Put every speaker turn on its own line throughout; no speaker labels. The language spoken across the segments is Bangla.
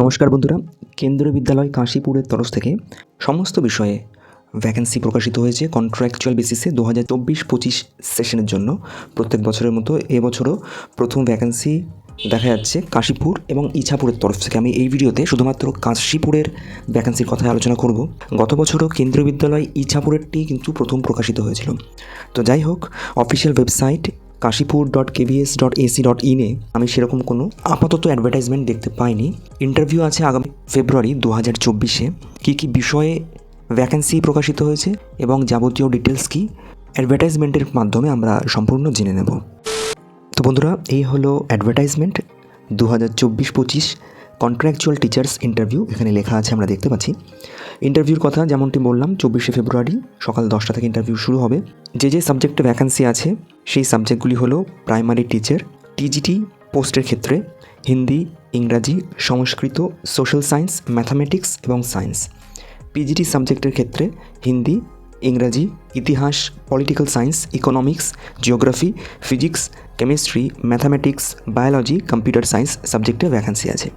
নমস্কার বন্ধুরা, কেন্দ্রীয় বিদ্যালয় কাশীপুরের তরফ থেকে সমস্ত বিষয়ে ভ্যাকেন্সি প্রকাশিত হয়েছে কন্ট্রাকচুয়াল বেসিসে দু হাজার চব্বিশ পঁচিশ সেশনের জন্য। প্রত্যেক বছরের মতো এবছরও প্রথম ভ্যাকেন্সি দেখা যাচ্ছে কাশীপুর এবং ইছাপুরের তরফ থেকে। আমি এই ভিডিওতে শুধুমাত্র কাশীপুরের ভ্যাকেন্সির কথায় আলোচনা করব। গত বছরও কেন্দ্রীয় বিদ্যালয় ইছাপুরেরটি কিন্তু প্রথম প্রকাশিত হয়েছিল। তো যাই হোক official website Kashipur dot KVS dot AC dot ইনে আমি সেরকম কোনো আপাতত অ্যাডভার্টাইজমেন্ট দেখতে পাইনি। ইন্টারভিউ আছে আগামী ফেব্রুয়ারি দু হাজার চব্বিশে। কী কী বিষয়ে ভ্যাকেন্সি প্রকাশিত হয়েছে এবং যাবতীয় ডিটেলস কী অ্যাডভার্টাইজমেন্টের মাধ্যমে আমরা সম্পূর্ণ জেনে নেব। তো বন্ধুরা, এই হলো অ্যাডভার্টাইজমেন্ট দু হাজার চব্বিশ পঁচিশ। কন্ট্রাকচুয়াল টিচার্স ইন্টারভিউ এখানে লেখা আছে, আমরা দেখতে পাচ্ছি। ইন্টারভিউর কথা যেমনটি বললাম, চব্বিশে ফেব্রুয়ারি, সকাল দশটা থেকে ইন্টারভিউ শুরু হবে। যে যে সাবজেক্টে ভ্যাকান্সি আছে, সেই সাবজেক্টগুলি হলো প্রাইমারি টিচার টিজিটি পোস্টের ক্ষেত্রে, হিন্দি, ইংরাজি, সংস্কৃত সোশ্যাল সায়েন্স ম্যাথামেটিক্স এবং সায়েন্স পিজিটি সাবজেক্টের ক্ষেত্রে হিন্দি, ইংরাজি, ইতিহাস political science economics geography physics chemistry mathematics biology computer science সাবজেক্টে ভ্যাকান্সি আছে।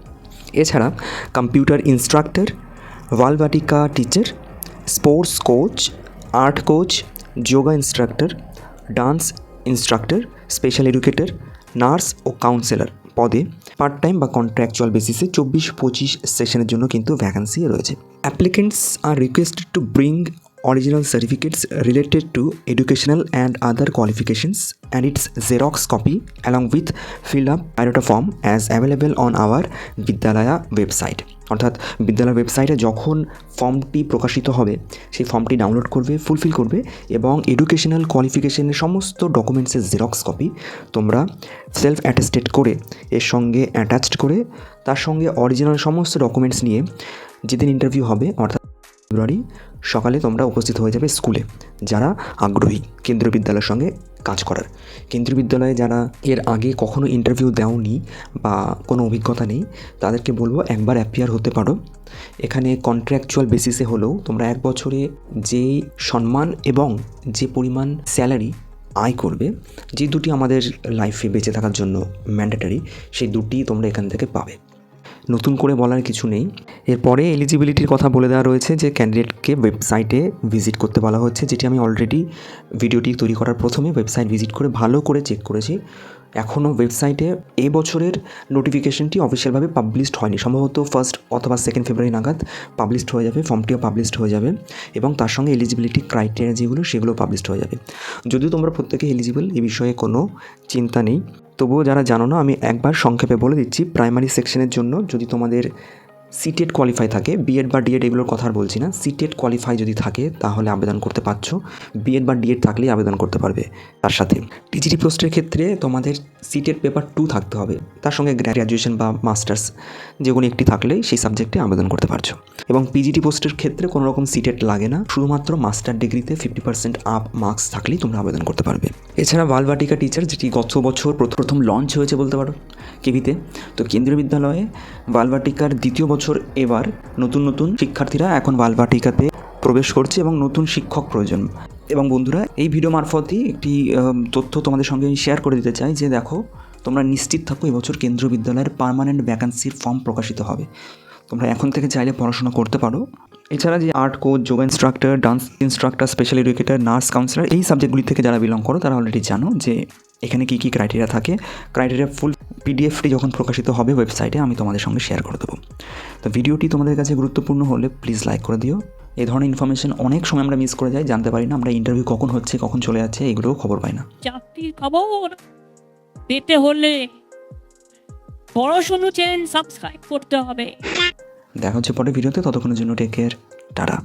এছাড়া computer instructor Balvatika teacher sports coach art coach yoga instructor dance instructor special educator nurse ও কাউন্সেলর পদে পার্ট টাইম বা কন্ট্রাকচুয়াল বেসিসে চব্বিশ পঁচিশ সেশনের জন্য কিন্তু ভ্যাকান্সি রয়েছে। Applicants are requested to bring original certificates related to educational and other qualifications, and its xerox copy, along with fill up biodata form as available on our বিদ্যালয়া ওয়েবসাইট অর্থাৎ বিদ্যালয় ওয়েবসাইটে যখন ফর্মটি প্রকাশিত হবে, সেই ফর্মটি ডাউনলোড করবে ফুলফিল করবে, এবং এডুকেশনাল কোয়ালিফিকেশনের সমস্ত ডকুমেন্টসের জেরক্স কপি তোমরা সেলফ অ্যাটেস্টেড করে, এর সঙ্গে অ্যাটাচড করে, তার সঙ্গে অরিজিনাল সমস্ত ডকুমেন্টস নিয়ে যেদিন ইন্টারভিউ হবে, অর্থাৎ ফেব্রুয়ারি সকালে তোমরা উপস্থিত হয়ে যাবে স্কুলে, যারা আগ্রহী কেন্দ্রীয় বিদ্যালয়ের সঙ্গে কাজ করার। কেন্দ্রীয় বিদ্যালয়ে যারা এর আগে কখনো ইন্টারভিউ দেওনি বা কোনো অভিজ্ঞতা নেই, তাদেরকে বলব একবার অ্যাপিয়ার হতে পারো। এখানে কন্ট্রাকচুয়াল বেসিসে হলেও তোমরা এক বছরে যে সম্মান এবং যে পরিমাণ স্যালারি আয় করবে, যে দুটি আমাদের লাইফে বেঁচে থাকার জন্য ম্যান্ডেটারি সেই দুটি তোমরা এখান থেকে পাবে। নতুন করে বলার কিছু নেই। এরপরে এলিজিবিলিটির কথা বলে দেওয়া রয়েছে যে ক্যান্ডিডেটকে ওয়েবসাইটে ভিজিট করতে বলা হচ্ছে, যেটি আমি অলরেডি ভিডিওটি তৈরি করার প্রথমে ওয়েবসাইট ভিজিট করে ভালো করে চেক করেছি। এখনও ওয়েবসাইটে এই বছরের নোটিফিকেশনটি অফিসিয়ালভাবে পাবলিশড হয়নি। সম্ভবত ফার্স্ট অথবা সেকেন্ড ফেব্রুয়ারি নাগাদ পাবলিশড হয়ে যাবে ফর্মটিও পাবলিশড হয়ে যাবে এবং তার সঙ্গে এলিজিবিলিটি ক্রাইটেরিয়া যেগুলো, সেগুলো পাবলিশড হয়ে যাবে। যদিও তোমরা প্রত্যেকে এলিজিবল এই বিষয়ে কোনো চিন্তা নেই। তবুও যারা জানো না আমি একবার সংক্ষেপে বলে দিচ্ছি। প্রাইমারি সেকশনের জন্য যদি তোমাদের সিটেড কোয়ালিফাই থাকে বিএড বা ডিএড এগুলোর কথা আর বলছি না। সিটেড কোয়ালিফাই যদি থাকে, তাহলে আবেদন করতে পারছ। বিএড বা ডিএড থাকলেই আবেদন করতে পারবে তার সাথে। টিজিটি পোস্টের ক্ষেত্রে তোমাদের সিটেড পেপার টু থাকতে হবে। তার সঙ্গে গ্র্যাজুয়েশন বা মাস্টার্স যে কোনো একটি থাকলেই সেই সাবজেক্টে আবেদন করতে পারছ। এবং পিজিটি পোস্টের ক্ষেত্রে কোনো রকম সিটেড লাগে না। শুধুমাত্র মাস্টার ডিগ্রিতে ফিফটি পার্সেন্ট আপ মার্কস থাকলেই তোমরা আবেদন করতে পারবে। এছাড়া বালবাটিকা টিচার যেটি গত বছর প্রথ- প্রথম লঞ্চ হয়েছে বলতে পারো কেভিতে তো কেন্দ্রীয় বিদ্যালয়ে বালবাটিকার দ্বিতীয় বছর এবার নতুন নতুন শিক্ষার্থীরা এখন বালবাটিকাতে প্রবেশ করছে এবং নতুন শিক্ষক প্রয়োজন। এবং বন্ধুরা, এই ভিডিও মারফতই একটি তথ্য তোমাদের সঙ্গে আমি শেয়ার করে দিতে চাই যে দেখো, তোমরা নিশ্চিত থাকো এবছর কেন্দ্রীয় বিদ্যালয়ের পার্মানেন্ট ভ্যাকান্সির ফর্ম প্রকাশিত হবে। তোমরা এখন থেকে চাইলে পড়াশোনা করতে পারো। এছাড়া যে art coach yoga instructor dance instructor special educator nurse counsellor এই সাবজেক্টগুলি থেকে যারা বিলং করো, তারা অলরেডি জানো যে এখানে কী কী ক্রাইটেরিয়া থাকে। ক্রাইটেরিয়া ফুল পিডিএফটি যখন প্রকাশিত হবে ওয়েবসাইটে আমি তোমাদের সঙ্গে শেয়ার করে দেবো। তো ভিডিওটি তোমাদের কাছে গুরুত্বপূর্ণ হলে প্লিজ লাইক করে দিও। এই ধরনের ইনফরমেশন অনেক সময় আমরা মিস করে যাই জানতে পারি না আমরা ইন্টারভিউ কখন হচ্ছে কখন চলে যাচ্ছে এগুলোও খবর পাই না।
চাকরির খবর! পেতে হলে পড়াশুনো চ্যানেল সাবস্ক্রাইব করতে হবে।
দেখা হচ্ছে পরে ভিডিওতে ততক্ষণের জন্য টেক কেয়ার টাটা।